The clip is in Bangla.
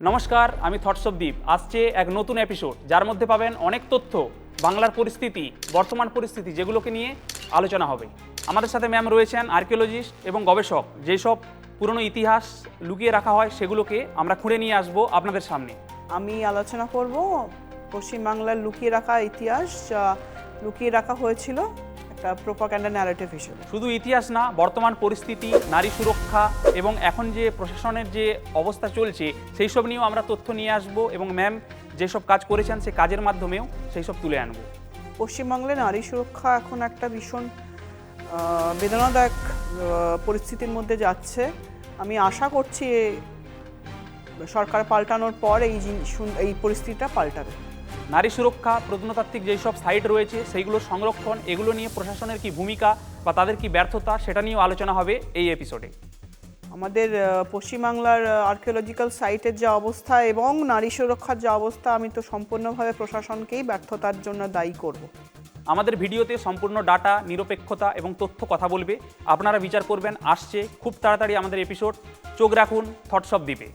নমস্কার, আমি থটস অফ দ্বীপ আসছে এক নতুন এপিসোড যার মধ্যে পাবেন অনেক তথ্য, বাংলার পরিস্থিতি, বর্তমান পরিস্থিতি, যেগুলোকে নিয়ে আলোচনা হবে। আমাদের সাথে ম্যাম রয়েছেন আর্কিওলজিস্ট এবং গবেষক, যেসব পুরনো ইতিহাস লুকিয়ে রাখা হয়, সেগুলোকে আমরা খুঁড়ে নিয়ে আসব আপনাদের সামনে। আমি আলোচনা করব পশ্চিমবাংলার লুকিয়ে রাখা ইতিহাস লুকিয়ে রাখা হয়েছিল। একটা প্রোপাগ্যান্ডা ন্যারেটিভ হিসেবে। শুধু ইতিহাস না বর্তমান পরিস্থিতি নারী সুরক্ষা এবং এখন যে প্রশাসনের যে অবস্থা চলছে সেই সব নিয়েও আমরা তথ্য নিয়ে আসব এবং ম্যাম যেসব কাজ করেছেন সেই কাজের মাধ্যমেও সেই সব তুলে আনব। পশ্চিমবাংলে নারী সুরক্ষা এখন একটা ভীষণ বেদনাদায়ক পরিস্থিতির মধ্যে যাচ্ছে। আমি আশা করছি সরকার পাল্টানোর পর এই এই পরিস্থিতিটা পাল্টাবে। নারী সুরক্ষা প্রত্নতাত্ত্বিক যেসব সাইট রয়েছে সেইগুলোর সংরক্ষণ এগুলো নিয়ে প্রশাসনের কি ভূমিকা বা তাদের কি ব্যর্থতা সেটা নিয়েও আলোচনা হবে এই এপিসোডে আমাদের পশ্চিমবাংলার আর্কিওলজিক্যাল সাইটের যা অবস্থা এবং নারী সুরক্ষার যা অবস্থা আমি তো সম্পূর্ণভাবে প্রশাসনকেই ব্যর্থতার জন্য দায়ী করব। আমাদের ভিডিওতে সম্পূর্ণ ডাটা নিরপেক্ষতা এবং তথ্য কথা বলবে। আপনারা বিচার করবেন আসছে। খুব তাড়াতাড়ি আমাদের এপিসোড চোখ রাখুন থটসব দ্বীপে